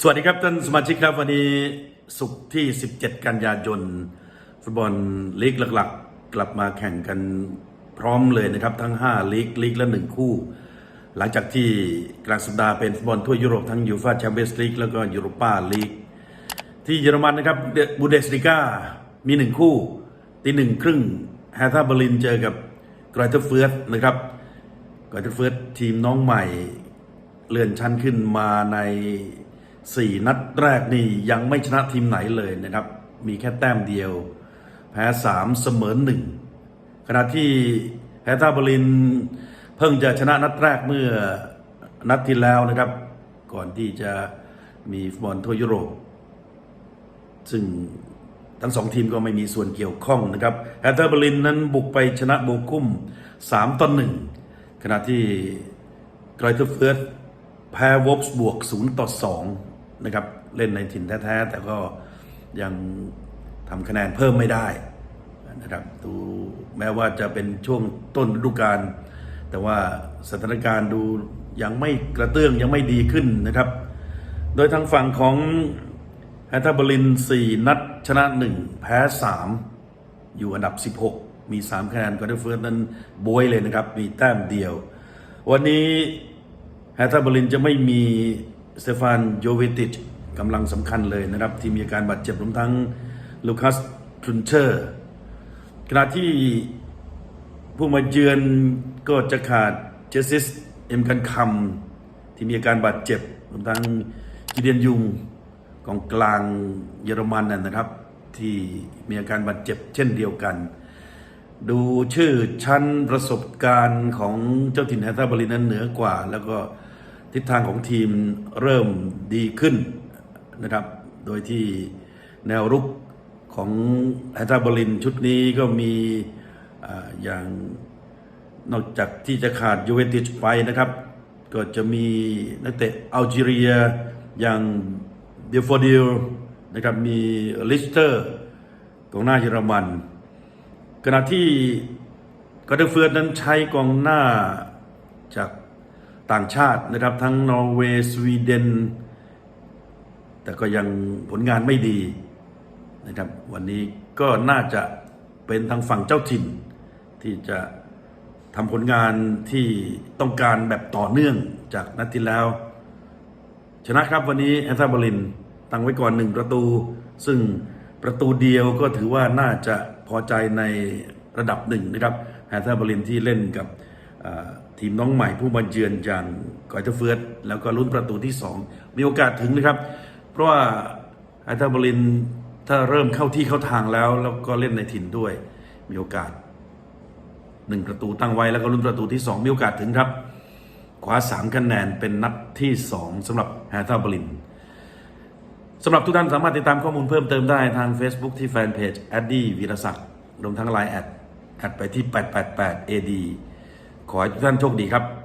สวัสดีครับท่านสมาชิกครับวันนี้ศุกร์ที่ 17 กันยายนฟุตบอลลีกหลักๆ กลับมาแข่งกันพร้อมเลยนะครับทั้ง 5 ลีกลีกละหนึ่งคู่ หลังจากที่กลางสัปดาห์เป็นฟุตบอลทั่วยุโรปทั้งยูฟ่าแชมเปี้ยนส์ลีกแล้วก็ยูโรปาลีกที่เยอรมันนะครับบูเดสลิก้ามีหนึ่งคู่ตีหนึ่งครึ่งแฮท่าเบอร์ลินเจอกับกรอยเทอร์เฟิร์สนะครับกรอยเทอร์เฟิร์สทีมน้องใหม่เลื่อนชั้นขึ้นมาใน 4นัดแรกนี่ยังไม่ชนะทีมไหนเลยนะครับ มีแค่แต้มเดียว แพ้3เสมอหนึ่งขณะที่แฮท่าบอร์ลินเพิ่งจะชนะนัดแรกเมื่อนัดที่แล้วนะครับ ก่อนที่จะมีฟุตบอลทั่วยุโรป ซึ่งทั้งสองทีมก็ไม่มีส่วนเกี่ยวข้องนะครับแฮตเตอร์เบอร์ลินนั้นบุกไปชนะโบกุ้ม 3ต่อ1ขณะที่ไกรเทอร์เฟิร์สแพ้วอลฟส์บวก0ต่อ2 นะครับเล่นในถิ่นแท้ๆแต่ก็ยังทำคะแนนเพิ่มไม่ได้นะครับดูแม้ว่าจะเป็นช่วงต้นฤดูกาลแต่ว่าสถานการณ์ดูยังไม่กระเตื้องยังไม่ดีขึ้นนะครับ โดยทางฝั่งของแฮตาเบอร์ลิน 4 นัดชนะ 1 แพ้ 3 อยู่อันดับ 16 มี 3 คะแนนกอร์เดเฟิร์สนั้นบวยเลยนะครับ มีแต้มเดียว วันนี้แฮตาเบอร์ลินจะไม่มี สเตฟานโยเวติชกำลังสำคัญเลยนะครับ ที่มีอาการบาดเจ็บรวมทั้งลูคัสทรุนเชอร์ขณะที่ผู้มาเยือนก็จะขาดเจสซิสเอ็มกันคัมที่มีอาการบาดเจ็บรวมทั้งกิเดียนยุงกองกลางเยอรมันน่ะนะครับ ที่มีอาการบาดเจ็บเช่นเดียวกัน ดูชื่อชั้นประสบการณ์ของเจ้าถิ่นแฮตาบรินนั้นเหนือกว่า แล้วก็ ทิศทางของทีมเริ่มดีขึ้นนะครับ โดยที่แนวรุกของแฮตาบรินชุดนี้ก็มีออย่างนอกจากที่จะขาดยูเวนตุสไปนะครับ ก็จะมีนักเตะอัลจีเรียอย่างเดฟอร์ดิลนะครับมีลิสเตอร์กองหน้าเยอรมัน ขณะที่กอร์เดเฟิร์ดนั้นใช้กองหน้าจาก ต่างชาตินะครับ ทั้งนอร์เวย์สวีเดน แต่ก็ยังผลงานไม่ดีนะครับ วันนี้ก็น่าจะเป็นทางฝั่งเจ้าถิ่น ที่จะทำผลงานที่ต้องการแบบต่อเนื่องจากนัดที่แล้ว ชนะครับวันนี้แอตตาบอลินตั้งไว้ก่อนหนึ่งประตู ซึ่งประตูเดียวก็ถือว่าน่าจะพอใจในระดับหนึ่งนะครับแอตตาบอลินที่เล่นกับ ทีมน้องใหม่ผู้มาเยือนอย่างกอยเทเฟิร์สแล้วก็ลุ้นประตูที่ 2 มีโอกาสถึงนะครับ เพราะว่าแอตาบอลินถ้าเริ่มเข้าที่เข้าทางแล้ว แล้วก็เล่นในถิ่นด้วย มีโอกาสหนึ่งประตูตั้งไว้แล้วก็ลุ้นประตูที่ 2 มีโอกาสถึงครับคว้า3คะแนนเป็นนัดที่ 2สำหรับแฮท่าบรินสำหรับทุกท่านสามารถติดตามข้อมูลเพิ่มเติมได้ทาง Facebook ที่แฟนเพจ a d d y วีรศักดิ์รวมทั้ง Line แอดแอดไปที่ 888 AD ขอให้ทุกท่านโชคดีครับ